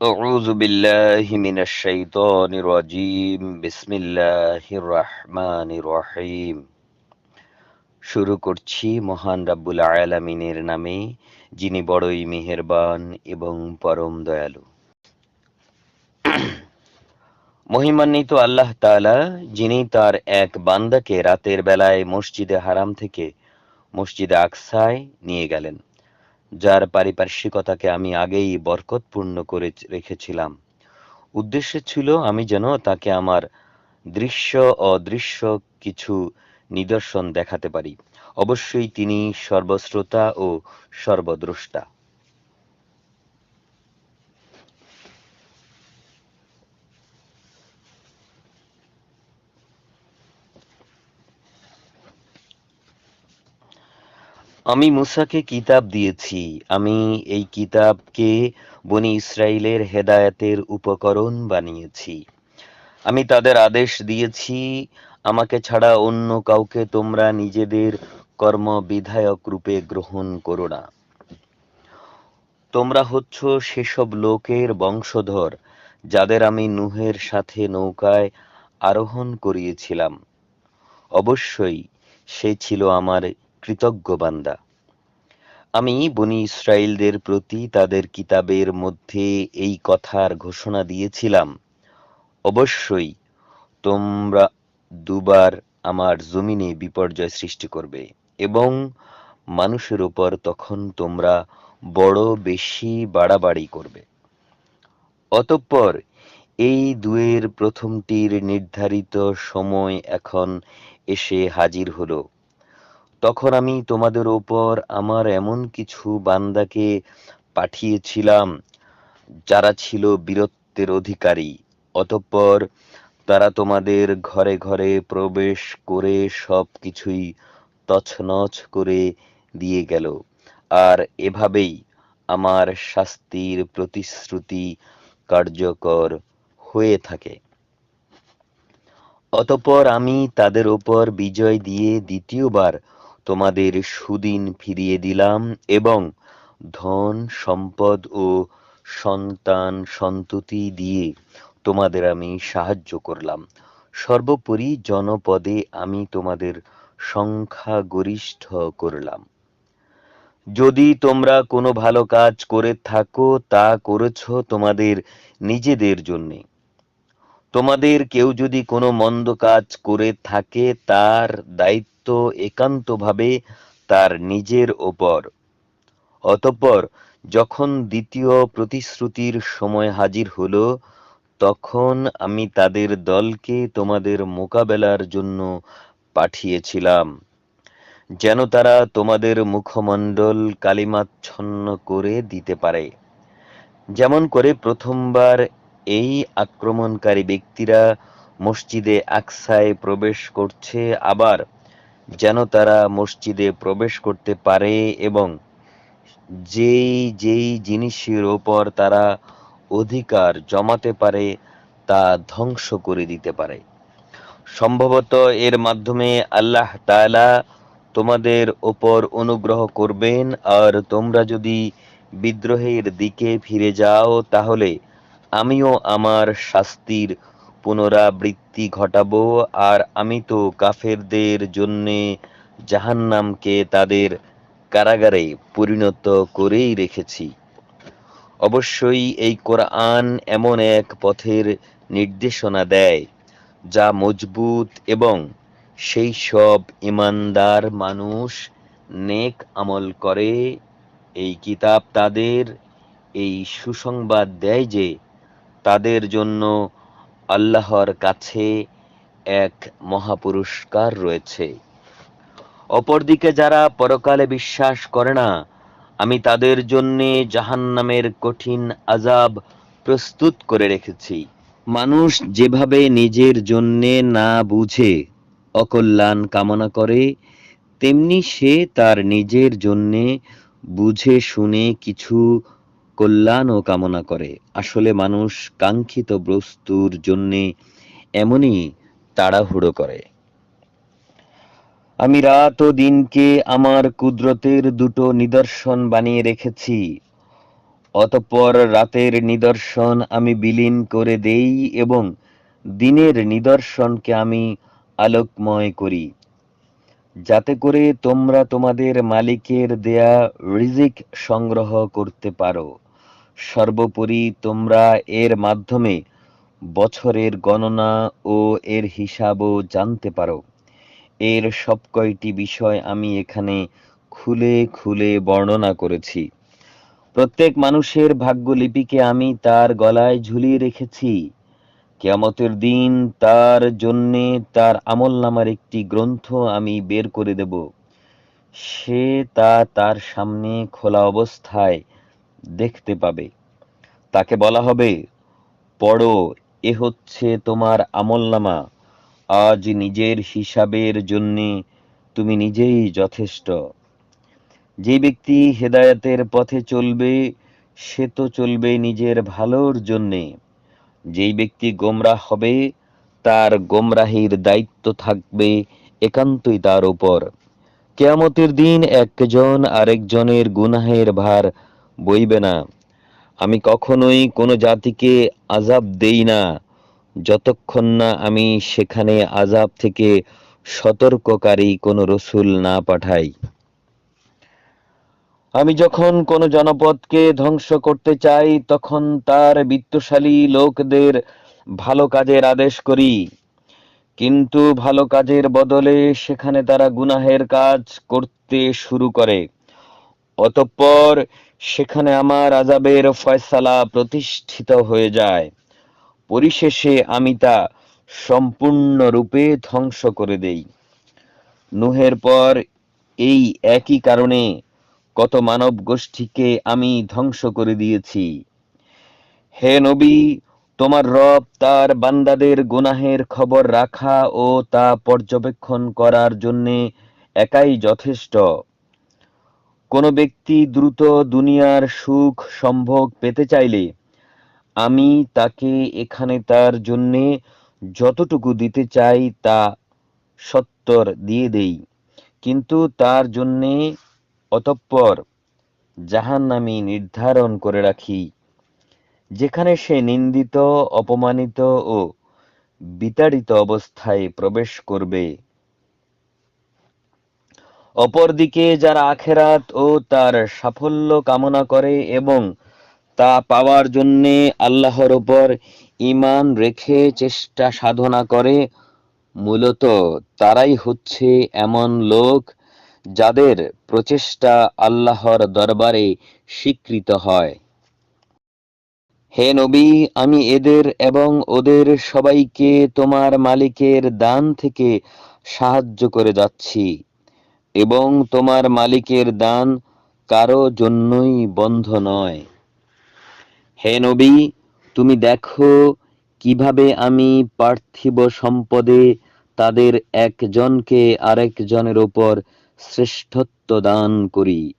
أعوذ بالله من الشيطان الرجيم بسم الله الرحمن الرحيم শুরু করছি মহান রাব্বুল আলামিনের নামে যিনি বড়ই মেহেরবান এবং পরম দয়ালু মহিমান্বিত আল্লাহ তাআলা যিনি তার এক বান্দাকে রাতের বেলায় মসজিদে হারাম থেকে মসজিদে আকসায় নিয়ে গেলেন যার পারিপার্শ্বিকতাকে আমি আগেই বরকতপূর্ণ করে রেখেছিলাম। উদ্দেশ্য ছিল আমি যেন তাকে আমার দৃশ্য অদৃশ্য কিছু নিদর্শন দেখাতে পারি। অবশ্যই তিনি সর্বশ্রোতা ও সর্বদ্রষ্টা। আমি মুসাকে কিতাব দিয়েছি। আমি এই কিতাবকে বনি ইসরায়েলের হেদায়েতের উপকরণ বানিয়েছি। আমি তাদের আদেশ দিয়েছি, আমাকে ছাড়া অন্য কাউকে তোমরা নিজেদের কর্ম বিধায়ক রূপে গ্রহণ করো না। তোমরা হচ্ছ সেসব লোকের বংশধর, যাদের আমি নুহের সাথে নৌকায় আরোহণ করিয়েছিলাম। অবশ্যই সে ছিল আমার কৃতজ্ঞ বান্দা। আমি বনি ইসরায়েলদের প্রতি তাদের কিতাবের মধ্যে এই কথার ঘোষণা দিয়েছিলাম। অবশ্যই তোমরা দুবার আমার জমিনে বিপর্যয় সৃষ্টি করবে এবং মানুষের উপর তখন তোমরা বড় বেশি বাড়াবাড়ি করবে। অতঃপর এই দুয়ের প্রথমটির নির্ধারিত সময় এখন এসে হাজির হলো। তখন আমি তোমাদের ওপর আমার এমন কিছু বান্দাকে পাঠিয়েছিলাম, যারা ছিল বীরত্বের অধিকারী। অতঃপর তারা তোমাদের ঘরে ঘরে প্রবেশ করে সব কিছুই তছনছ করে দিয়ে গেল। আর এভাবেই আমার শাস্তির প্রতিশ্রুতি কার্যকর হয়ে থাকে। অতঃপর আমি তাদের ওপর বিজয় দিয়ে দ্বিতীয়বার তোমাদের সুদিন ফিরিয়ে দিলাম এবং ধন, সম্পদ ও সন্তান সন্ততি দিয়ে তোমাদের আমি সাহায্য করলাম। সর্বোপরি জনপদে আমি তোমাদের সংখ্যা গরিষ্ঠ করলাম। যদি তোমরা কোনো ভালো কাজ করে থাকো, তা করেছ তোমাদের নিজেদের জন্যে। তোমাদের কেউ যদি কোনো মন্দ কাজ করে থাকে, তার দায়িত্ব একান্তভাবে তার নিজের ওপর। অতঃপর যখন দ্বিতীয় প্রতিশ্রুতির সময় হাজির হলো, তখন আমি তাদের দলকে তোমাদের মোকাবেলার জন্য পাঠিয়েছিলাম, যেন তারা তোমাদের মুখমণ্ডল কালিমাচ্ছন্ন করে দিতে পারে। যেমন করে প্রথমবার এই আক্রমণকারী ব্যক্তিরা মসজিদে আকসায় প্রবেশ করছে, আবার যেন তারা মসজিদে প্রবেশ করতে পারে এবং যেই যেই জিনিসের ওপর তারা অধিকার জমাতে পারে, তা ধ্বংস করে দিতে পারে। সম্ভবত এর মাধ্যমে আল্লাহ তাআলা তোমাদের ওপর অনুগ্রহ করবেন, আর তোমরা যদি বিদ্রোহের দিকে ফিরে যাও, তাহলে আমিও আমার শাস্তির পুনরাবৃত্তি ঘটাবো, আর আমি তো কাফেরদের জন্যে জাহান্নামকে তাদের কারাগারে পরিণত করেই রেখেছি। অবশ্যই এই কোরআন এমন এক পথের নির্দেশনা দেয়, যা মজবুত এবং সেই সব ইমানদার মানুষ নেক আমল করে। এই কিতাব তাদের এই সুসংবাদ দেয় যে তাদের জন্য আল্লাহর কাছে এক মহাপুরস্কার রয়েছে। অপরদিকে যারা পরকালে বিশ্বাস করে না, আমি তাদের জন্যে জাহান্নামের কঠিন আজাব প্রস্তুত করে রেখেছি। মানুষ যেভাবে নিজের জন্যে না বুঝে অকল্যাণ কামনা করে, তেমনি সে তার নিজের জন্যে বুঝে শুনে কিছু কল্যাণও কামনা করে। আসলে মানুষ কাঙ্ক্ষিত বস্তুর জন্যে এমনই তাড়াহুড়ো করে। আমি রাত ও দিনকে আমার কুদরতের দুটো নিদর্শন বানিয়ে রেখেছি। অতঃপর রাতের নিদর্শন আমি বিলীন করে দেই এবং দিনের নিদর্শনকে আমি আলোকময় করি। যাতে করে তোমরা তোমাদের মালিকের দেয়া রিজিক সংগ্রহ করতে পারো। সর্বোপরি তোমরা এর মাধ্যমে বছরের গণনা ও এর হিসাবও জানতে পারো। এর সব কয়টি বিষয় আমি এখানে খুলে খুলে বর্ণনা করেছি। প্রত্যেক মানুষের ভাগ্যলিপিকে আমি তার গলায় ঝুলিয়ে রেখেছি। কেয়ামতের দিন তার জন্যে তার আমল নামার একটি গ্রন্থ আমি বের করে দেব। সে তা তার সামনে খোলা অবস্থায় দেখতে পাবে। তাকে বলা হবে, পড়ো, এ হচ্ছে তোমার আমলনামা। আজ নিজের হিসাবের জন্যে তুমি নিজেই যথেষ্ট। যে ব্যক্তি হেদায়েতের পথে চলবে, সে তো চলবে নিজের ভালোর জন্যে। যেই ব্যক্তি গোমরাহ হবে, তার গোমরাহির দায়িত্ব থাকবে একান্তই তার উপর। কেয়ামতের দিন একজন আরেকজনের গুনাহের ভার বইবে না। আমি কখনোই কোনো জাতিকে আজাব দেই না। যতক্ষণ না আমি সেখানে আজাব থেকে সতর্ককারী কোনো রসুল না পাঠাই। আমি যখন কোনো জনপদকে ধ্বংস করতে চাই, তখন তার বিত্তশালী লোকদের ভালো কাজের আদেশ করি। কিন্তু ভালো কাজের বদলে সেখানে তারা গুনাহের কাজ করতে শুরু করে। অতঃপর সেখানে আমার আজাবের ফয়সালা প্রতিষ্ঠিত হয়ে যায়। পরিশেষে আমি তা সম্পূর্ণরূপে ধ্বংস করে দেই। নুহের পর এই একই কারণে কত মানব গোষ্ঠীকে আমি ধ্বংস করে দিয়েছি। হে নবী, তোমার রব তার বান্দাদের গুনাহের খবর রাখা ও তা পর্যবেক্ষণ করার জন্যে একাই যথেষ্ট। কোন ব্যক্তি দ্রুত দুনিয়ার সুখ সম্ভোগ পেতে চাইলে আমি তাকে এখানে তার জন্যে যতটুকু দিতে চাই তা সত্তর দিয়ে দেই। কিন্তু তার জন্যে অতঃপর জাহান আমি নির্ধারণ করে রাখি, যেখানে সে নিন্দিত, অপমানিত ও বিতাড়িত অবস্থায় প্রবেশ করবে। অপরদিকে যারা আখেরাত ও তার সাফল্য কামনা করে এবং তা পাওয়ার জন্যে আল্লাহর ওপর ইমান রেখে চেষ্টা সাধনা করে, মূলত তারাই হচ্ছে এমন লোক যাদের প্রচেষ্টা আল্লাহর দরবারে স্বীকৃত হয়। হে নবী, আমি এদের এবং ওদের সবাইকে তোমার মালিকের দান থেকে সাহায্য করে যাচ্ছি। এবং তোমার মালিকের দান কারও জন্যই বন্ধ নয়। হে নবী, তুমি দেখো কীভাবে আমি পার্থিব সম্পদে তাদের একজনকে আরেকজনের ওপর শ্রেষ্ঠত্ব দান করি।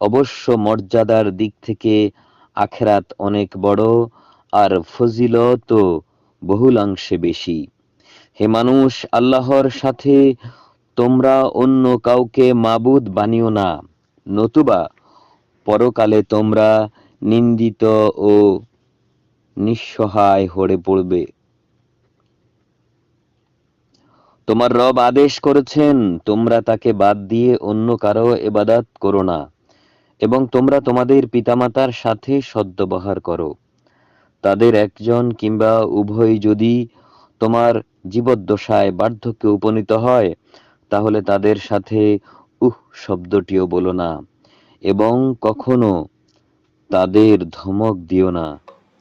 অবশ্য মর্যাদার দিক থেকে আখেরাত অনেক বড় আর ফজিলত বহুলাংশে বেশি। হে মানুষ, আল্লাহর সাথে তোমরা অন্য কাউকে মাবুদ বানিও না। নতুবা পরকালে তোমরা নিন্দিত ও নিঃসহায় হয়ে পড়বে। তোমার রব আদেশ করেছেন, তোমরা তাকে বাদ দিয়ে অন্য কারও এবাদাত করো না, এবং তোমরা তোমাদের পিতামাতার সাথে সদ্ব্যবহার করো। তাদের একজন কিংবা উভয় যদি তোমার জীবদ্দশায় বার্ধক্যে উপনীত হয় তাহলে তাদের সাথে উহ শব্দটিও বলো না। এবং কখনো তাদের ধমক দিও না।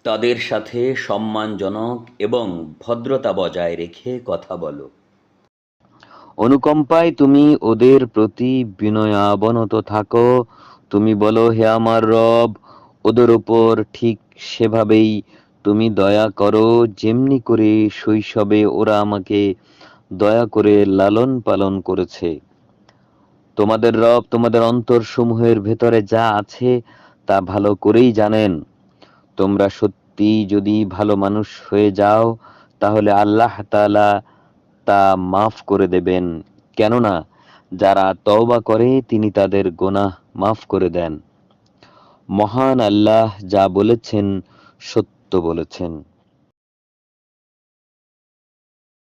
তাদের সাথে সম্মানজনক এবং ভদ্রতা বজায় রেখে কথা বলো। অনুকম্পায় তুমি ওদের প্রতি বিনয়াবনত থাকো। তুমি বলো হে আমার রব ওদের উপর ঠিক সেভাবেই তুমি দয়া করো। যেমনি করে শৈশবে ওরা আমাকে দয়া করে লালন পালন করেছে। তোমাদের রব তোমাদের অন্তর সমূহের ভেতরে যা আছে তা ভালো করেই জানেন। তোমরা সত্যি যদি ভালো মানুষ হয়ে যাও, তাহলে আল্লাহ তাআলা তা মাফ করে দেবেন। কেননা, যারা তওবা করে, তিনি তাদের গোনাহ মাফ করে দেন। মহান আল্লাহ যা বলেছেন, সত্য বলেছেন।